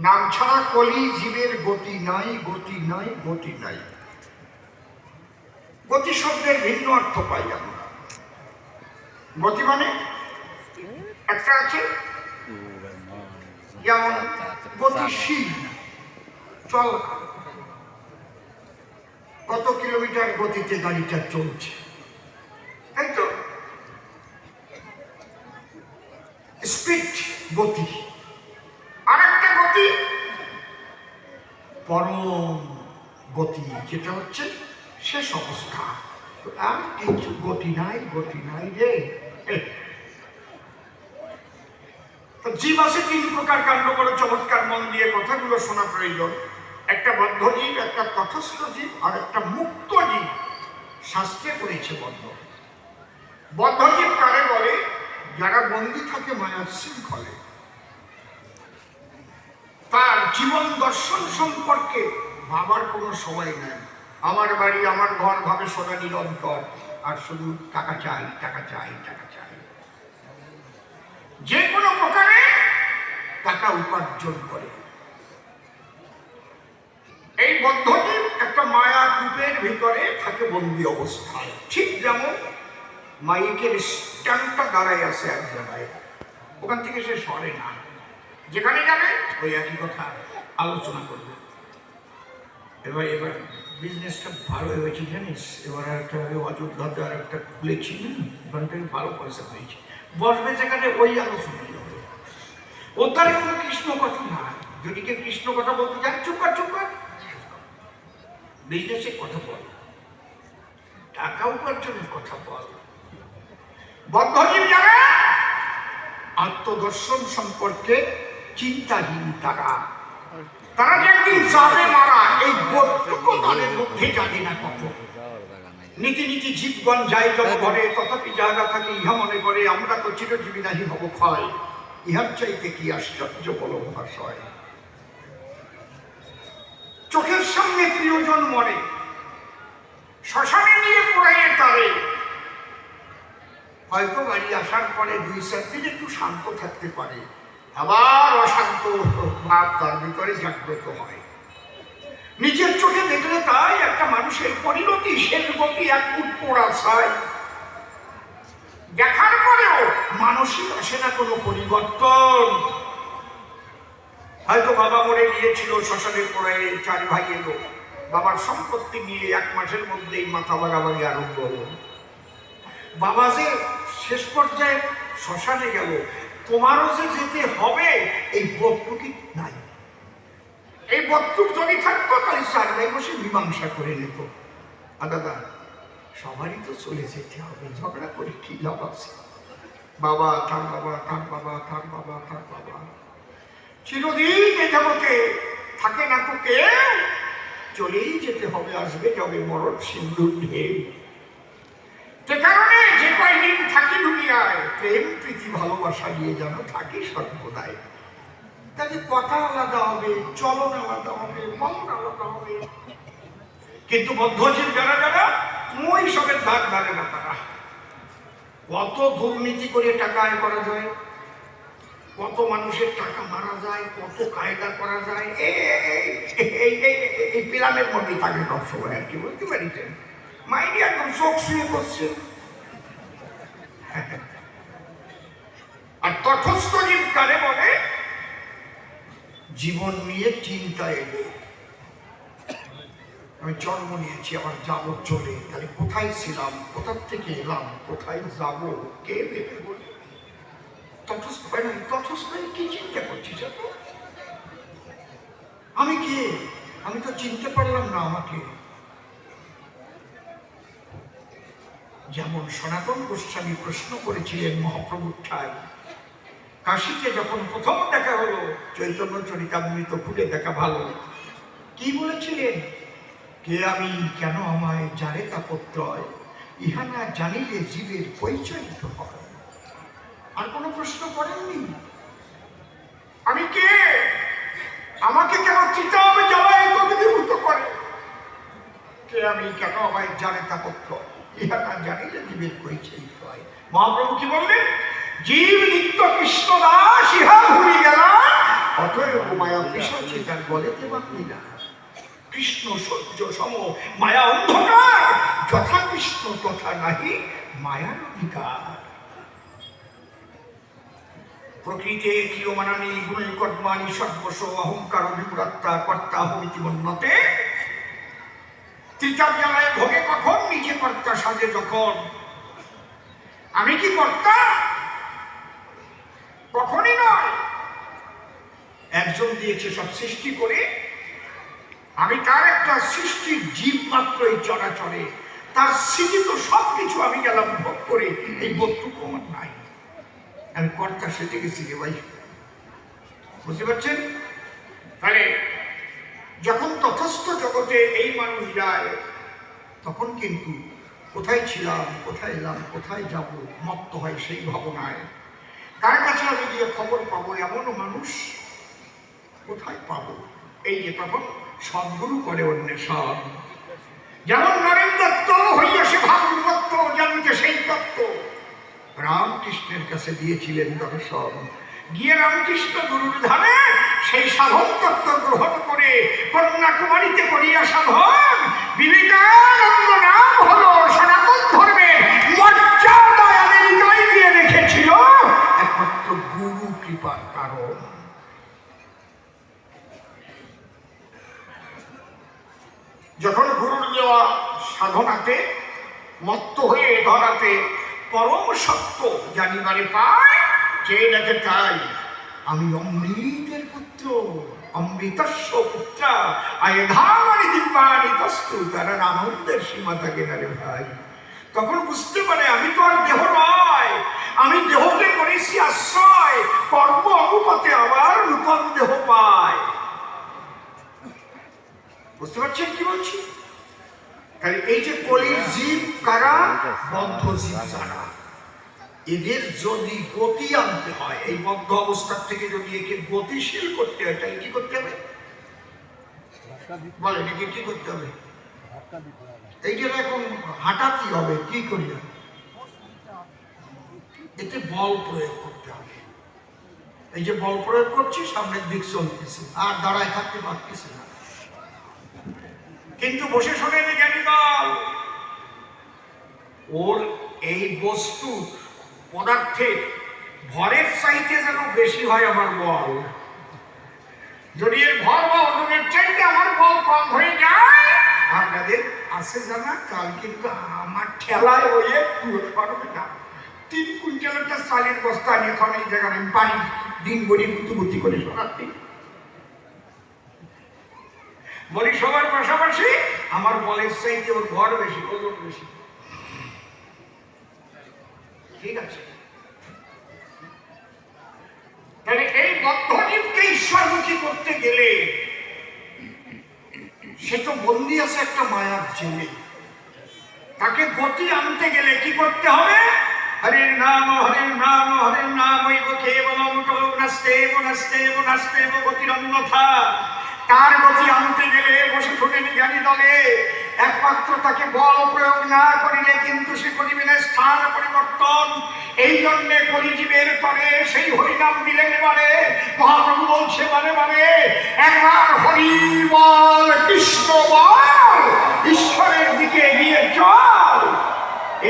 নাম ছাড়া কলি জীবের গতি নাই গতি নাই গতি নাই। গতি শব্দের ভিন্ন অর্থ পাই আমরা। গতি মানে? একটা আছে? যেমন গতিশীল। চল। কত কিলোমিটার গতিতে গাড়িটা চলছে? তাই তো? স্পিড গতি আর একটা গতি পরম গতি যেটা হচ্ছে শেষ অবস্থা। আর কিছু গতি নাই গতি নাই রে। জীব আছে তিন প্রকার কাণ্ড করে চমৎকার মন দিয়ে কথাগুলো শোনা প্রয়োজন। একটা বদ্ধ জীব, একটা তথস্থ জীব, আর একটা মুক্ত জীব। শাস্ত্রে করেছে বদ্ধ। বদ্ধ জীব কারে বলে? যারা বন্দী থাকে মায়ার শৃঙ্খলে। জীবন দর্শন সম্পর্কে ভাবার কোনো সময় নেই। আমার বাড়ি, আমার ঘর ভাবে সোনা নিরন্তর। আর শুধু টাকা চাই টাকা চাই টাকা চাই। যে কোনো প্রকারে টাকা উপার্জন করে। এই বদ্ধজীব একটা মায়া কূপের ভিতরে থাকে বন্দি অবস্থায়। ঠিক যেমন মাইকের স্ট্যান্ডটা দাঁড়াই আছে এক জায়গায়। ওখান থেকে সে সরে না। যেখানে যাবে ওই একই কথা আলোচনা করবে। এবার এবার বিজনেসটা ভালো হয়েছে জানিস? এবার একটা অযোধ্যাতে আর একটা খুলেছি ওখান থেকে ভালো পয়সা পেয়েছি। বসবে যেখানে ওই আলোচনা ওর দ্বারা কোনো কৃষ্ণ কথা না যদি কেউ কৃষ্ণ কথা বলতে চান চুপ কর চুপ কর। বিজনেসের কথা বল। টাকা উপার্জনের কথা বল। বদ্ধজীব যারা আত্মদর্শন সম্পর্কে চিন্তাহীন তারা তারা যে একদিন যাবে মারা, এই বোধটুকু মধ্যে জানে না কত নীতি নীতি জীবগণ যায় যত ঘরে তথাপি জায়গা থাকে ইহা মনে করে, আমরা তো চিরজীবী নাহি হব ক্ষয়। ইহার চাইতে কি আশ্চর্য বল মহাশয়? চোখের সামনে প্রিয়জন মরে, শ্মশানে নিয়ে পড়াইয়ে তারে। হয়তো বাড়ি আসার পরে দুই চার দিন একটু শান্ত থাকতে পারে। আবার অশান্ত ভাব তার ভিতরে জাগ্রত হয়। নিজের চোখে দেখলে তাই একটা মানুষের পরিণতি শেষ গতি এক ফুট পোড়া দেখার পরেও মানসিক আসে না কোনো পরিবর্তন। হয়তো বাবা মরে গিয়েছিল, শ্মশানের পরে চার ভাই এলো। বাবার সম্পত্তি নিয়ে এক মাসের মধ্যেই মাথা বাগাবাগি আরম্ভ হলো। বাবা যে শেষ পর্যায়ে শ্মশানে গেল তোমারও যে যেতে হবে, এই বোধটুকি নাই। এই বোধটুক যদি থাকতো, তাহলে চারটায় বসে মীমাংসা করে নিত। দাদা, সবারই তো চলে যেতে হবে, ঝগড়া করে কি লাভ আছে? বাবা, থাক বাবা থাক বাবা থাক বাবা থাক বাবা। চিরদিন এ জগতে থাকে না তো কেউ চলেই যেতে হবে, আসবে যবে মরণ সিন্ধুর ঢেউ যে কারণে যে কয়দিন দুনিয়ায় প্রেম, প্রীতি, ভালোবাসা নিয়ে যেন থাকি সর্বদাই। তাকে কথা আলাদা হবে, চলন আলাদা হবে, মন আলাদা হবে। কিন্তু বদ্ধজীব যারা যারা, মই সবের দাগ ধারে না তারা। কত দুর্নীতি করে টাকা আয় করা যায়, কত মানুষের টাকা মারা যায়, কত কায়দা করা যায় এই পিলামের মধ্যেই থাকে সবসময় আর কি, বুঝতে পারিছেন? মাইন্ড একদম চোখ শুয়ে করছে আর তথস্থ জীব কারে বলে, জীবন নিয়ে চিন্তা এলো। আমি জন্ম নিয়েছি, আমার যাব চলে। তাহলে কোথায় ছিলাম? কোথার থেকে এলাম? কোথায় যাব? কে দেবে বলে? হয়ে কি চিন্তা করছিস এত? আমি কে? আমি তো চিনতে পারলাম না আমাকে। যেমন সনাতন গোস্বামী প্রশ্ন করেছিলেন মহাপ্রভুর ঠাই কাশিতে যখন প্রথম দেখা হলো, চৈতন্য চরিতামৃত খুলে দেখা ভালো। কি বলেছিলেন? কে আমি, কেন আমায় জানে তাপত্রয় ইহা না জানিলে জীবের পরিচয়িত হয়। আর কোনো প্রশ্ন করেননি? আমি কে? আমাকে কেন চিন্তা হবে জ্বালায় গভীভূত করে? কে আমি, কেন আমায় জানে তাপত্র মহাপ্রভু কি বললেন? জীব নিত্য কৃষ্ণ দাস, ইহা ভুলি অতএব মায়া না কৃষ্ণ সূর্য সম, মায়া অন্ধকার। যথা কৃষ্ণ, তথা নাহি, মায়ার অধিকার। প্রকৃতে কিয়মানানি গুণী কর্মানি সর্বস্ব অহংকার বিপুরাত্মা কর্তা হইতি মন্যতে তৃতীয় জ্বালায় ভোগে কখন? নিজে কর্তা সাজে যখন। আমি কি কর্তা? কখনই নয়। একজন দিয়েছে সব সৃষ্টি করে। আমি তার একটা সৃষ্টির জীব মাত্রই চরাচরে। তার সৃজিত সব কিছু আমি গেলাম ভোগ করে। এই বোধটুকু আমার নাই। আমি কর্তা সেজে গেছি ভাই। বুঝতে পারছেন? তাহলে যখন তথস্থ জগতে এই মানুষ যায়, তখন কিন্তু কোথায় ছিলাম, কোথায় এলাম, কোথায় যাব, মত্ত হয় সেই ভাবনায়। কার কাছে আমি গিয়ে খবর পাবো এমনও মানুষ কোথায় পাবো? এই যে তখন সদ্গুরু করে অন্বেষণ। যেমন নরেন দত্ত, হইয়া সে ভাগবত জানিতে সেই তত্ত্ব। রামকৃষ্ণের কাছে দিয়েছিলেন দর্শন। গিয়ে রামকৃষ্ণ গুরুর ধামে সেই সাধন তত্ত্ব গ্রহণ করে কন্যাকুমারীতে করিয়া সাধন। বিবেকানন্দ নাম হলো সনাতন ধর্মে গিয়ে রেখেছিল একমাত্র গুরু কারণ। যখন গুরুর দেওয়া সাধনাতে মত্ত হয়ে ধরাতে পরম সত্য জানিবারে পায়, যে দেখে তাই, আমি পুত্র অমৃতস্ব পুত্র আয় ধামানি দিব্যানি তস্তু তারা আনন্দের সীমা থাকে না রে ভাই তখন বুঝতে পারে আমি তো আর দেহ নয় আমি দেহকে করেছি আশ্রয় কর্ম অনুপাতে আবার নূতন দেহ পায় বুঝতে পারছেন কি বলছি তাহলে এই যে কলির জীব কারা বদ্ধ জীব যারা এদের যদি গতি আনতে হয় এই বদ্ধ অবস্থার থেকে যদি একে গতিশীল করতে হয় তাহলে কি করতে হবে? বলেন একে কি করতে হবে? এইটার এখন হাঁটা কি হবে কি করিয়া এতে বল প্রয়োগ করতে হবে। এই যে বল প্রয়োগ করছি সামনের দিক চলতেছে আর দাঁড়ায় থাকতে পারতেছে না। কিন্তু বসে শোনেন জ্ঞানী দল ওর এই বস্তু পদার্থের ভরের চাইতে যেন বেশি হয় আমার বল। যদি এর ভর বা ওজনের চাইতে আমার বল কম হয়ে যায়, আপনাদের আছে জানা কাল কিন্তু আমার ঠেলায় হয়ে পুরো পারবে না। তিন কুইন্টাল একটা চালের বস্তা নিয়ে এখন এই জায়গায় আমি পানি দিন বলি বুদ্ধি করে শোনাচ্ছি। বলি সবার পাশাপাশি আমার বলের চাইতে ওর ঘর বেশি, ওজন বেশি। ঠিক আছে। তাহলে এই বদ্ধজীবকে ঈশ্বরমুখী করতে গেলে সে তো বন্দি আছে একটা মায়ার জেলে। তাকে গতি আনতে গেলে কি করতে হবে? হরে নাম হরে নাম হরে নাম ঐব কেবলম কলৌ নাস্তেব নাস্তেব নাস্তেব গতিরন্যথা তার গতি আনতে গেলে বসে শোনেন জ্ঞানী দলে। একমাত্র তাকে বল প্রয়োগ না করিলে কিন্তু সে করিবে না স্থান পরিবর্তন। এই জন্যে কলিজীবের তরে সেই হরিনাম দিলেন এবারে। মহাপ্রভু বলছে মানে মানে একবার হরি বল, কৃষ্ণ বল, ঈশ্বরের দিকে এগিয়ে চল।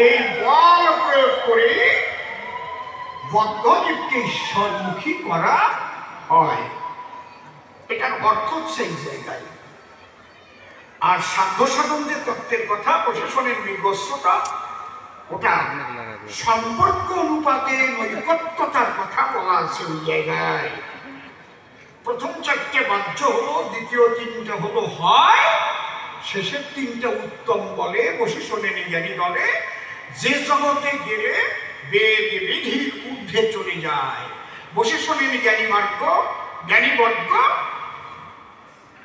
এই বল প্রয়োগ করে বদ্ধজীবকে ঈশ্বরমুখী করা হয়। এটার অর্থ এই জায়গায় আর সাধ্য সাধনদের তত্ত্বের কথা, প্রশাসনের নির্গস্যতা, ওটা সম্পর্ক অনুপাতে নৈকট্যতার কথা বলা আছে ওই জায়গায়। প্রথম চারটে বাহ্য হলো, দ্বিতীয় তিনটা হলো হয়, শেষের তিনটা উত্তম বলে শোনেন জ্ঞানী দলে যে জগতে গেলে বেদ বিধির ঊর্ধ্বে চলে যায়। শোনেন জ্ঞানী মার্গ জ্ঞানী বর্গ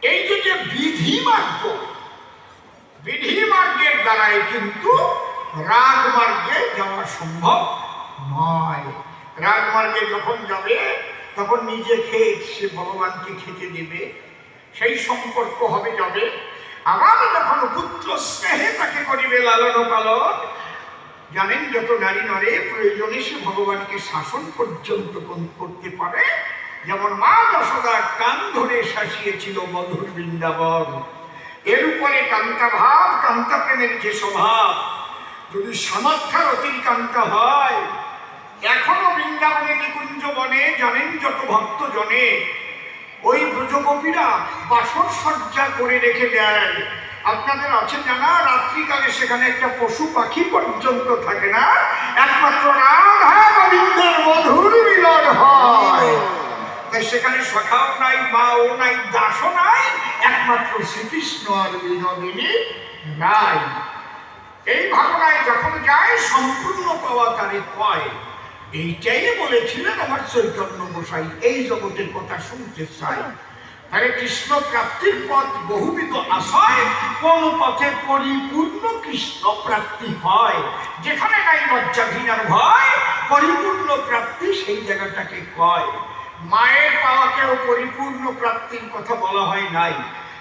এই যে যে বিধি মার্গ, বিধি মার্গের দ্বারাই কিন্তু রাগ মার্গে যাওয়া সম্ভব নয়। রাগ মার্গে যখন যাবে, তখন নিজে খেয়ে সে ভগবানকে খেতে দেবে, সেই সম্পর্ক হবে যাবে। আবার যখন পুত্র স্নেহে তাকে করিবে লালন পালন, জানেন যত নারী নরে, প্রয়োজনে সে ভগবানকে শাসন পর্যন্ত করতে পারে। যেমন মা যশোদা কান ধরে শাসিয়েছিল মধুর বৃন্দাবন। এর উপরে কান্তা ভাব কান্তা প্রেমের যে স্বভাব, যদি সামর্থ্যার অতিরিকান্ত হয়, এখনও বৃন্দাবনে নিকুঞ্জ বনে, জানেন যত ভক্ত জনে ওই ব্রজগোপীরা বাসর সজ্জা করে রেখে দেয় আপনাদের আছে জানা, রাত্রিকালে সেখানে একটা পশু পাখি পর্যন্ত থাকে না? একমাত্র রাধা গোবিন্দের মধুর মিলন হয়। সেখানে সখাও নাই, মাও নাই, দাসও নাই, একমাত্র শ্রীকৃষ্ণ আর বিনোদিনী নাই। এই ভাবনায় যখন যায়, সম্পূর্ণ পাওয়া তারে কয় এইটাই বলেছিলেন আমার চৈতন্য গোসাই এই জগতের কথা শুনতে চাই। তাহলে কৃষ্ণ প্রাপ্তির পথ বহুবিধ আশায়, কোন পথে পরিপূর্ণ কৃষ্ণ প্রাপ্তি হয়? যেখানে নাই লজ্জা ঘৃণার ভয়, পরিপূর্ণ প্রাপ্তি সেই জায়গাটাকে কয়। মায়ের পাওয়াকেও পরিপূর্ণ প্রাপ্তির কথা বলা হয় নাই।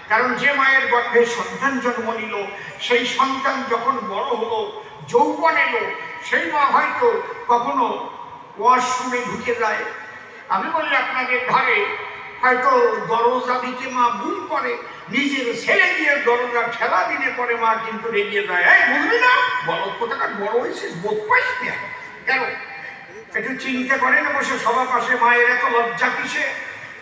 কারণ যে মায়ের গর্ভে সন্তান জন্ম নিল, সেই সন্তান যখন বড় হলো, যৌবন এলো, সেই মা হয়তো কখনো ওয়াশরুমে ঢুকে যায়। আমি বলি, আপনাদের ঘরে হয়তো দরজা দিতে মা ভুল করে, নিজের ছেলে দিয়ে দরজা ঠেলা দিনে পরে মা কিন্তু রেগে যায়। এই, বুঝলি না? বড় কোথাকার বড় হয়েছিস? বোধ পাইস কেন? একটু চিন্তা করেন, বসে সবার পাশে মায়ের এত লজ্জা কিসে?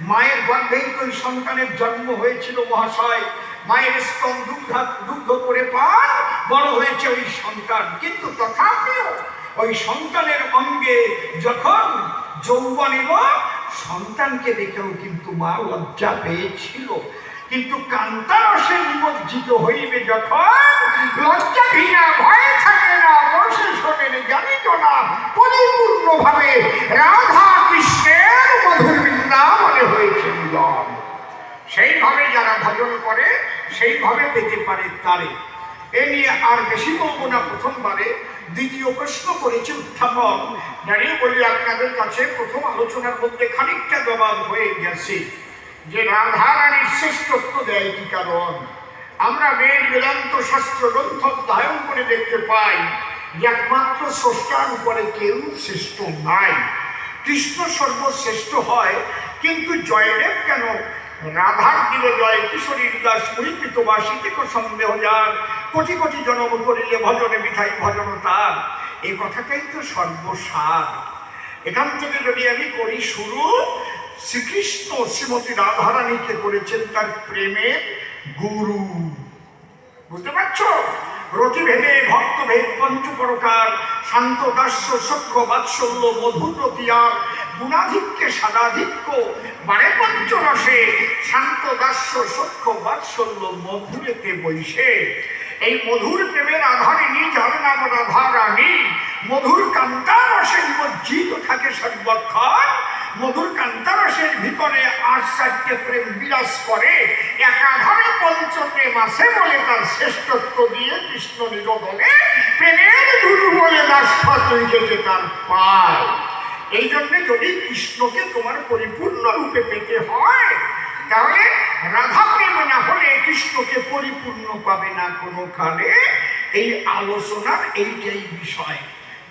মায়ের গর্ভেই তো সন্তানের জন্ম হয়েছিল মহাশয়। মায়ের স্তন দুগ্ধ দুগ্ধ করে পান, বড় হয়েছে ওই সন্তান। কিন্তু তথাপিও ওই সন্তানের অঙ্গে যখন যৌবন এলো, সন্তানকে দেখেও কিন্তু মা লজ্জা পেয়েছিল। কিন্তু কান্তারসে নিমজ্জিত হইবে যখন লজ্জা ঘৃণা ভয় থাকে না, বসে শোনেন, জানিত না পরিপূর্ণভাবে রাধা কৃষ্ণের মধুর বৃন্দাবনে হয়েছে মিলন সেইভাবে যারা ভজন করে, সেইভাবে পেতে পারে তারে। এ নিয়ে আর বেশি বলব না, প্রথমবারে দ্বিতীয় প্রশ্ন করেছে উত্থাপন দাঁড়িয়ে বলি আপনাদের কাছে, প্রথম আলোচনার মধ্যে খানিকটা জবাব হয়ে গেছে যে রাধা রানীর শ্রেষ্ঠত্ব দেয় কি কারণ? আমরা বেদ, বেদান্ত শাস্ত্র, গ্রন্থ অধ্যয়ন করে দেখতে পাই একমাত্র স্রষ্টার উপরে কেউ শ্রেষ্ঠ নাই। কৃষ্ণ সর্বশ্রেষ্ঠ হয়, কিন্তু জয়দেব কেন? রাধার দিল জয়, কিশোরীর দাস পরিকৃত বাসিতে সন্দেহ যার। কোটি কোটি জনম করিলে ভজনে মিঠাই ভজন তার। এই কথাটাই তো সর্বসার। এখান থেকে যদি আমি করি শুরু, শ্রীকৃষ্ণ শ্রীমতী রাধারানীকে করেছেন তার প্রেমের গুরু। বুঝতে পারছ? রতিভেদে ভক্তভেদ পঞ্চপ্রকার শান্ত দাস্য সক্ষ বাৎসল্য মধুর গুণাধিক্যে সাদাধিক্য, বারে পঞ্চরসে শান্ত দাস্য সক্ষ বাৎসল্য মধুরেতে বৈশে। এই মধুর প্রেমের আধারে আধারিণী যার নাম রাধারানী মধুর কান্তারসে নিমজ্জিত থাকে সর্বক্ষণ। মধুর কান্তারসের ভিতরে আট চারটে প্রেম বিরাজ করে। একাধারে পঞ্চপ্রেম আছে বলে তার শ্রেষ্ঠত্ব দিয়ে কৃষ্ণ নিরোধনে প্রেমের গুরু বলে দাস লিখেছে তার পায়। এই জন্যে যদি কৃষ্ণকে তোমার পরিপূর্ণ রূপে পেতে হয়, তাহলে রাধা প্রেম না হলে কৃষ্ণকে পরিপূর্ণ পাবে না কোনোখানে। এই আলোচনার এইটাই বিষয়।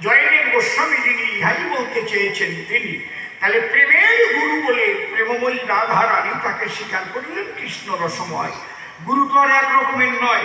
জয়দেব গোস্বামী যিনি ইহাই বলতে চেয়েছেন তিনি, তাহলে প্রেমের গুরু বলে প্রেমময়ী রাধা রানী তাকে স্বীকার করিলেন কৃষ্ণ রসময় গুরু তো এক রকমের নয়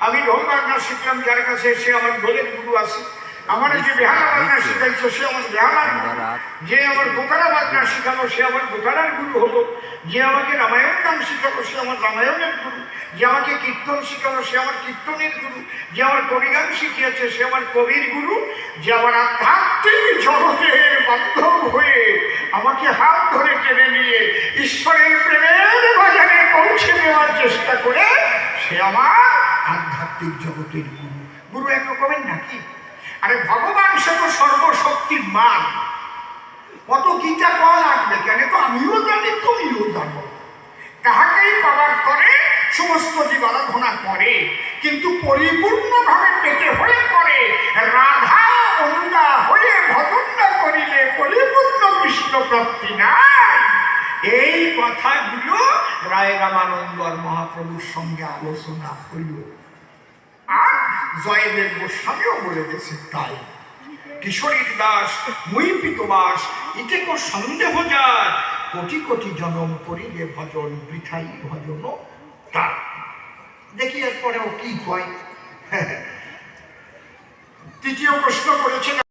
আমি ঢোল বাজনা শিখলাম যার কাছে সে আমার ঢোলের গুরু আছে। আমার যে বেহালা বাজনা শিখাইছে সে আমার বেহালার গুরু। যে আমার দোতারা বাজনা শিখালো সে আমার দোতারার গুরু হলো। যে আমাকে রামায়ণ নাম শিখালো সে আমার রামায়ণের গুরু। যে আমাকে কীর্তন শিখালো সে আমার কীর্তনের গুরু। যে আমার কবিগান শিখিয়েছে সে আমার কবির গুরু। যে আমার আধ্যাত্মিক জগতের বান্ধব হয়ে আমাকে হাত ধরে টেনে নিয়ে ঈশ্বরের প্রেমের বাজারে পৌঁছে দেওয়ার চেষ্টা করে সে আমার আধ্যাত্মিক জগতের গুরু। গুরু এক রকমের নাকি? আরে ভগবান সে তো সর্বশক্তির মান। কত গীতা পাওয়া লাগবে কেন? তো আমিও জানি, তুমিও জানো। তাহাকেই পাওয়ার করে সমস্ত জীব আরাধনা করে, কিন্তু পরিপূর্ণভাবে পেতে হয়ে পড়ে, রাধা অনুগা হয়ে ভজন করিলে পরিপূর্ণ কৃষ্ণ প্রাপ্তি নাই। এই কথাগুলো রায় রামানন্দর মহাপ্রভুর সঙ্গে আলোচনা হইল। আর জয়দেব গোস্বামীও বলে গেছে তাই। কিশোরীর দাস মুই ইতে কো সন্দেহ যার কোটি কোটি জনম করিলে ভজন, বৃথাই ভজন তার। দেখি এরপরেও কি হয়। তৃতীয় প্রশ্ন করেছেন